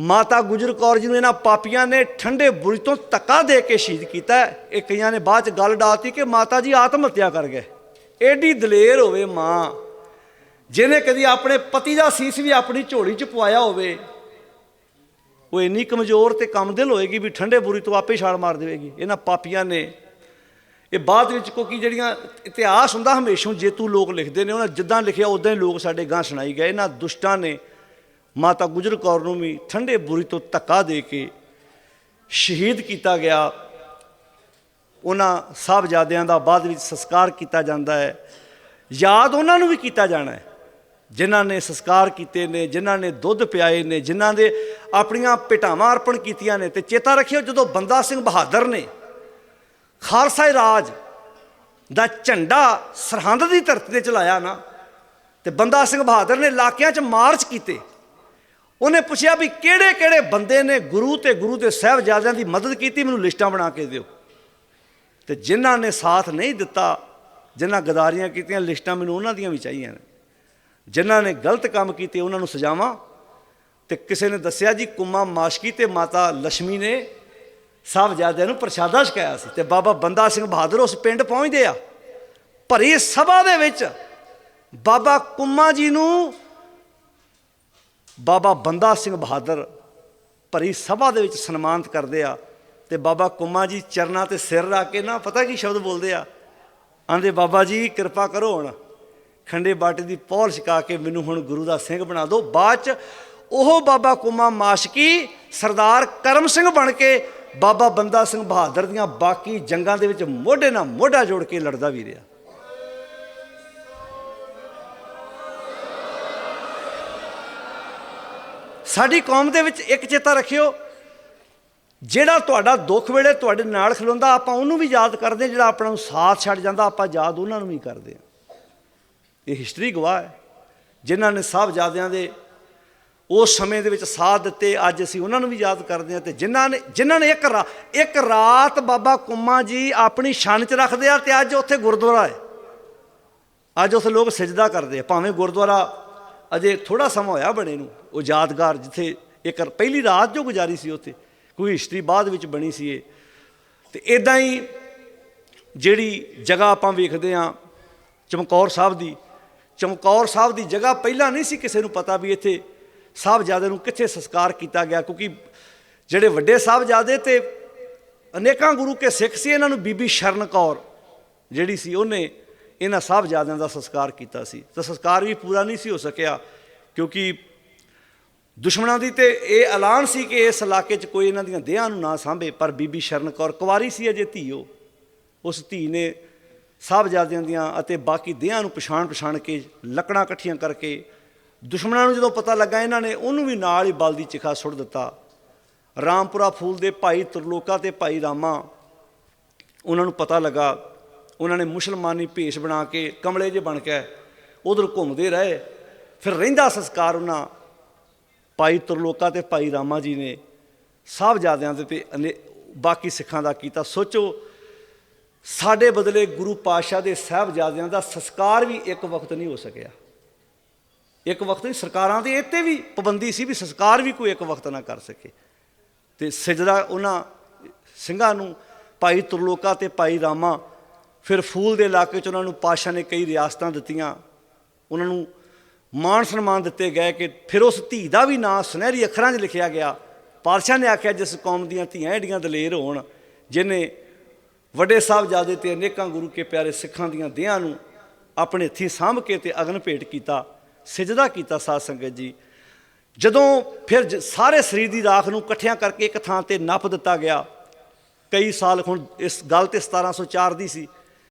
ਮਾਤਾ ਗੁਜਰ ਕੌਰ ਜੀ ਨੂੰ ਇਹਨਾਂ ਪਾਪੀਆਂ ਨੇ ਠੰਡੇ ਬੁਰੀ ਤੋਂ ਧੱਕਾ ਦੇ ਕੇ ਸ਼ਹੀਦ ਕੀਤਾ ਇਹ ਕਈਆਂ ਨੇ ਬਾਅਦ ਚ ਗੱਲ ਡਾਲਤੀ ਕਿ ਮਾਤਾ ਜੀ ਆਤਮ ਹੱਤਿਆ ਕਰ ਗਏ। ਏਡੀ ਦਲੇਰ ਹੋਵੇ ਮਾਂ, ਜਿਹਨੇ ਕਦੀ ਆਪਣੇ ਪਤੀ ਦਾ ਸੀਸ ਵੀ ਆਪਣੀ ਝੋਲੀ 'ਚ ਪਵਾਇਆ ਹੋਵੇ, ਉਹ ਇੰਨੀ ਕਮਜ਼ੋਰ ਤੇ ਕਮਦਿਲ ਹੋਏਗੀ ਵੀ ਠੰਡੇ ਬੁਰੀ ਤੋਂ ਆਪੇ ਛਾਲ ਮਾਰ ਦੇਵੇਗੀ। ਇਹਨਾਂ ਪਾਪੀਆਂ ਨੇ ਇਹ ਬਾਅਦ ਵਿੱਚ ਕਿਉਂਕਿ ਜਿਹੜੀਆਂ ਇਤਿਹਾਸ ਹੁੰਦਾ ਹਮੇਸ਼ਾ ਜੇਤੂ ਲੋਕ ਲਿਖਦੇ ਨੇ, ਉਹਨਾਂ ਜਿੱਦਾਂ ਲਿਖਿਆ ਉਦਾਂ ਹੀ ਲੋਕ ਸਾਡੇ ਗਾਂ ਸੁਣਾਈ ਗਏ। ਇਹਨਾਂ ਦੁਸ਼ਟਾਂ ਨੇ ਮਾਤਾ ਗੁਜਰ ਕੌਰ ਨੂੰ ਵੀ ਠੰਡੇ ਬੁਰੀ ਤੋਂ ਧੱਕਾ ਦੇ ਕੇ ਸ਼ਹੀਦ ਕੀਤਾ ਗਿਆ। ਉਹਨਾਂ ਸਾਹਿਬਜ਼ਾਦਿਆਂ ਦਾ ਬਾਅਦ ਵਿੱਚ ਸੰਸਕਾਰ ਕੀਤਾ ਜਾਂਦਾ ਹੈ। ਯਾਦ ਉਹਨਾਂ ਨੂੰ ਵੀ ਕੀਤਾ ਜਾਣਾ ਹੈ। ਜਿਨ੍ਹਾਂ ਨੇ ਸੰਸਕਾਰ ਕੀਤੇ ਨੇ, ਜਿਨ੍ਹਾਂ ਨੇ ਦੁੱਧ ਪਿਆਏ ਨੇ, ਜਿਨ੍ਹਾਂ ਦੇ ਆਪਣੀਆਂ ਪਿਟਾਵਾਂ ਅਰਪਣ ਕੀਤੀਆਂ ਨੇ ਤੇ ਚੇਤਾ ਰੱਖਿਓ ਜਦੋਂ ਬੰਦਾ ਸਿੰਘ ਬਹਾਦਰ ਨੇ ਖਾਲਸਾ ਰਾਜ ਦਾ ਝੰਡਾ ਸਰਹੰਦ ਦੀ ਧਰਤੀ ਤੇ ਚਲਾਇਆ ਨਾ, ਤੇ ਬੰਦਾ ਸਿੰਘ ਬਹਾਦਰ ਨੇ ਇਲਾਕਿਆਂ 'ਚ ਮਾਰਚ ਕੀਤੇ। ਉਹਨੇ ਪੁੱਛਿਆ ਵੀ ਕਿਹੜੇ ਕਿਹੜੇ ਬੰਦੇ ਨੇ ਗੁਰੂ ਤੇ ਗੁਰੂ ਦੇ ਸਾਹਿਬਜ਼ਾਦਿਆਂ ਦੀ ਮਦਦ ਕੀਤੀ, ਮੈਨੂੰ ਲਿਸਟਾਂ ਬਣਾ ਕੇ ਦਿਓ। ਤੇ ਜਿਨ੍ਹਾਂ ਨੇ ਸਾਥ ਨਹੀਂ ਦਿੱਤਾ, ਜਿਨ੍ਹਾਂ ਗਦਾਰੀਆਂ ਕੀਤੀਆਂ, ਲਿਸਟਾਂ ਮੈਨੂੰ ਉਹਨਾਂ ਦੀਆਂ ਵੀ ਚਾਹੀਆਂ ਨੇ। ਜਿਨ੍ਹਾਂ ਨੇ ਗਲਤ ਕੰਮ ਕੀਤੇ, ਉਹਨਾਂ ਨੂੰ ਸਜ਼ਾਵਾਂ। ਤੇ ਕਿਸੇ ਨੇ ਦੱਸਿਆ ਜੀ, ਕੁਮਾ ਮਾਸ਼ਕੀ ਤੇ ਮਾਤਾ ਲక్ష్ਮੀ ਨੇ ਸਾਹਿਬਜ਼ਾਦਿਆਂ ਨੂੰ ਪ੍ਰਸ਼ਾਦਾ ਛਕਾਇਆ ਸੀ ਤੇ ਬਾਬਾ ਬੰਦਾ ਸਿੰਘ ਬਹਾਦਰ ਉਸ ਪਿੰਡ ਪਹੁੰਚਦੇ ਆ। ਭਰੀ ਸਭਾ ਦੇ ਵਿੱਚ ਬਾਬਾ ਕੁਮਾ ਜੀ ਨੂੰ ਬਾਬਾ ਬੰਦਾ ਸਿੰਘ ਬਹਾਦਰ ਭਰੀ ਸਭਾ ਦੇ ਵਿੱਚ ਸਨਮਾਨਿਤ ਕਰਦੇ ਆ ਤੇ ਬਾਬਾ ਕੁੰਮਾ ਜੀ ਚਰਨਾਂ ਤੇ ਸਿਰ ਰੱਖ ਕੇ ਨਾ ਪਤਾ ਕੀ ਸ਼ਬਦ ਬੋਲਦੇ ਆ? ਆਂਦੇ, ਬਾਬਾ ਜੀ, ਕਿਰਪਾ ਕਰੋ ਹੁਣ। ਖੰਡੇ ਬਾਟੇ ਦੀ ਪੌਲ ਛਕਾ ਕੇ ਮੈਨੂੰ ਹੁਣ ਗੁਰੂ ਦਾ ਸਿੰਘ ਬਣਾ ਦਿਓ। ਬਾਅਦ ਚ ਉਹ ਬਾਬਾ ਕੁੰਮਾ ਮਾਸ਼ਕੀ ਸਰਦਾਰ ਕਰਮ ਸਿੰਘ ਬਣ ਕੇ ਬਾਬਾ ਬੰਦਾ ਸਿੰਘ ਬਹਾਦਰ ਦੀਆਂ ਬਾਕੀ ਜੰਗਾਂ ਦੇ ਵਿੱਚ ਮੋਢੇ ਨਾਲ ਮੋਢਾ ਜੋੜ ਕੇ ਲੜਦਾ ਵੀ ਰਿਹਾ। ਸਾਡੀ ਕੌਮ ਦੇ ਵਿੱਚ ਇੱਕ ਚੇਤਾ ਰੱਖਿਓ ਜਿਹੜਾ ਤੁਹਾਡਾ ਦੁੱਖ ਵੇਲੇ ਤੁਹਾਡੇ ਨਾਲ ਖਲੋਂਦਾ ਆਪਾਂ ਉਹਨੂੰ ਵੀ ਯਾਦ ਕਰਦੇ ਹਾਂ, ਜਿਹੜਾ ਆਪਣਾ ਨੂੰ ਸਾਥ ਛੱਡ ਜਾਂਦਾ ਆਪਾਂ ਯਾਦ ਉਹਨਾਂ ਨੂੰ ਵੀ ਕਰਦੇ ਹਾਂ। ਇਹ ਹਿਸਟਰੀ ਗਵਾਹ ਹੈ। ਜਿਨ੍ਹਾਂ ਨੇ ਸਾਹਿਬਜ਼ਾਦਿਆਂ ਦੇ ਉਸ ਸਮੇਂ ਦੇ ਵਿੱਚ ਸਾਥ ਦਿੱਤੇ ਅੱਜ ਅਸੀਂ ਉਹਨਾਂ ਨੂੰ ਵੀ ਯਾਦ ਕਰਦੇ ਹਾਂ ਤੇ ਜਿਨ੍ਹਾਂ ਨੇ ਜਿਨ੍ਹਾਂ ਨੇ ਇੱਕ ਰਾ- ਇੱਕ ਰਾਤ ਬਾਬਾ ਕੁੰਮਾ ਜੀ ਆਪਣੀ ਛਣ 'ਚ ਰੱਖਦੇ ਆ ਤੇ ਅੱਜ ਉੱਥੇ ਗੁਰਦੁਆਰਾ ਹੈ। ਅੱਜ ਉੱਥੇ ਲੋਕ ਸਜਦਾ ਕਰਦੇ ਆ ਭਾਵੇਂ ਗੁਰਦੁਆਰਾ ਅਜੇ ਥੋੜਾ ਸਮਾਂ ਹੋਇਆ ਬਣੇ ਨੂੰ, ਉਹ ਯਾਦਗਾਰ ਜਿੱਥੇ ਇੱਕ ਪਹਿਲੀ ਰਾਤ ਜੋ ਗੁਜ਼ਾਰੀ ਸੀ ਉੱਥੇ, ਕੋਈ ਹਿਸਟਰੀ ਬਾਅਦ ਵਿੱਚ ਬਣੀ ਸੀ ਇਹ। ਤੇ ਇਦਾਂ ਹੀ ਜਿਹੜੀ ਜਗ੍ਹਾ ਆਪਾਂ ਵੇਖਦੇ ਆ ਚਮਕੌਰ ਸਾਹਿਬ ਦੀ, ਚਮਕੌਰ ਸਾਹਿਬ ਦੀ ਜਗ੍ਹਾ ਪਹਿਲਾਂ ਨਹੀਂ ਸੀ ਕਿਸੇ ਨੂੰ ਪਤਾ ਵੀ ਇੱਥੇ ਸਾਹਿਬਜ਼ਾਦੇ ਨੂੰ ਕਿੱਥੇ ਸੰਸਕਾਰ ਕੀਤਾ ਗਿਆ, ਕਿਉਂਕਿ ਜਿਹੜੇ ਵੱਡੇ ਸਾਹਿਬਜ਼ਾਦੇ ਤੇ ਅਨੇਕਾਂ ਗੁਰੂ ਕੇ ਸਿੱਖ ਸੀ, ਇਹਨਾਂ ਨੂੰ ਬੀਬੀ ਸ਼ਰਨ ਕੌਰ ਜਿਹੜੀ ਸੀ, ਉਹਨੇ ਇਹਨਾਂ ਸਾਹਿਬਜ਼ਾਦਿਆਂ ਦਾ ਸੰਸਕਾਰ ਕੀਤਾ ਸੀ। ਤਾਂ ਸੰਸਕਾਰ ਵੀ ਪੂਰਾ ਨਹੀਂ ਸੀ ਹੋ ਸਕਿਆ, ਕਿਉਂਕਿ ਦੁਸ਼ਮਣਾਂ ਦੀ ਤੇ ਇਹ ਐਲਾਨ ਸੀ ਕਿ ਇਸ ਇਲਾਕੇ 'ਚ ਕੋਈ ਇਹਨਾਂ ਦੀਆਂ ਦੇਹਾਂ ਨੂੰ ਨਾ ਸਾਂਭੇ, ਪਰ ਬੀਬੀ ਸ਼ਰਨ ਕੌਰ ਕੁਵਾਰੀ ਸੀ ਅਜੇ ਧੀ ਉਹ। ਉਸ ਧੀ ਨੇ ਸਾਹਿਬਜ਼ਾਦਿਆਂ ਦੀਆਂ ਅਤੇ ਬਾਕੀ ਦੇਹਾਂ ਨੂੰ ਪਛਾਣ ਪਛਾਣ ਕੇ ਲੱਕੜਾਂ ਇਕੱਠੀਆਂ ਕਰਕੇ ਦੁਸ਼ਮਣਾਂ ਨੂੰ ਜਦੋਂ ਪਤਾ ਲੱਗਾ, ਇਹਨਾਂ ਨੇ ਉਹਨੂੰ ਵੀ ਨਾਲ ਹੀ ਬਲ ਦੀ ਚਿਖਾ ਸੁੱਟ ਦਿੱਤਾ। ਰਾਮਪੁਰਾ ਫੂਲ ਦੇ ਭਾਈ ਤਰਲੋਕਾ ਤੇ ਭਾਈ ਰਾਮਾ, ਉਹਨਾਂ ਨੂੰ ਪਤਾ ਲੱਗਾ ਉਹਨਾਂ ਨੇ ਮੁਸਲਮਾਨੀ ਭੇਸ਼ ਬਣਾ ਕੇ ਕਮਲੇ ਜੇ ਬਣ ਕੇ ਉਧਰ ਘੁੰਮਦੇ ਰਹੇ। ਫਿਰ ਰਹਿੰਦਾ ਸੰਸਕਾਰ ਉਹਨਾਂ ਭਾਈ ਤਰਲੋਕਾ ਤੇ ਭਾਈ ਰਾਮਾ ਜੀ ਨੇ ਸਾਹਿਬਜ਼ਾਦਿਆਂ ਦੇ ਤੇ ਅਨੇ- ਬਾਕੀ ਸਿੱਖਾਂ ਦਾ ਕੀਤਾ। ਸੋਚੋ, ਸਾਡੇ ਬਦਲੇ ਗੁਰੂ ਪਾਤਸ਼ਾਹ ਦੇ ਸਾਹਿਬਜ਼ਾਦਿਆਂ ਦਾ ਸੰਸਕਾਰ ਵੀ ਇੱਕ ਵਕਤ ਨਹੀਂ ਹੋ ਸਕਿਆ। ਇੱਕ ਵਕਤ ਨਹੀਂ, ਸਰਕਾਰਾਂ ਦੇ ਇੱਥੇ ਵੀ ਪਾਬੰਦੀ ਸੀ ਵੀ ਸੰਸਕਾਰ ਵੀ ਕੋਈ ਇੱਕ ਵਕਤ ਨਾ ਕਰ ਸਕੇ। ਤੇ ਸਜਦਾ ਉਹਨਾਂ ਸਿੰਘਾਂ ਨੂੰ, ਭਾਈ ਤਰਲੋਕਾ ਤੇ ਭਾਈ ਰਾਮਾ ਫਿਰ ਫੂਲ ਦੇ ਇਲਾਕੇ 'ਚ ਉਹਨਾਂ ਨੂੰ ਪਾਸ਼ਾ ਨੇ ਕਈ ਰਿਆਸਤਾਂ ਦਿੱਤੀਆਂ। ਉਹਨਾਂ ਨੂੰ ਮਾਣ ਸਨਮਾਨ ਦਿੱਤੇ ਗਏ ਕਿ ਫਿਰ ਉਸ ਧੀ ਦਾ ਵੀ ਨਾਂ ਸੁਨਹਿਰੀ ਅੱਖਰਾਂ 'ਚ ਲਿਖਿਆ ਗਿਆ। ਪਾਤਸ਼ਾਹ ਨੇ ਆਖਿਆ, ਜਿਸ ਕੌਮ ਦੀਆਂ ਧੀਆਂ ਏਡੀਆਂ ਦਲੇਰ ਹੋਣ, ਜਿਨੇ ਵੱਡੇ ਸਾਹਿਬਜ਼ਾਦੇ ਤੇ ਅਨੇਕਾਂ ਗੁਰੂ ਕੇ ਪਿਆਰੇ ਸਿੱਖਾਂ ਦੀਆਂ ਦੇਹਾਂ ਨੂੰ ਆਪਣੇ ਹੱਥੀਂ ਸਾਂਭ ਕੇ ਤੇ ਅਗਨ ਭੇਟ ਕੀਤਾ, ਸਜਦਾ ਕੀਤਾ ਸਾਧ ਸੰਗਤ ਜੀ। ਜਦੋਂ ਫਿਰ ਜ- ਸਾਰੇ ਸਰੀਰ ਦੀ ਰਾਖ ਨੂੰ ਇਕੱਠਿਆਂ ਕਰਕੇ ਇੱਕ ਥਾਂ ਤੇ ਨੱਪ ਦਿੱਤਾ ਗਿਆ, ਕਈ ਸਾਲ ਹੁਣ ਇਸ ਗੱਲ ਤੇ 1704 ਦੀ ਸੀ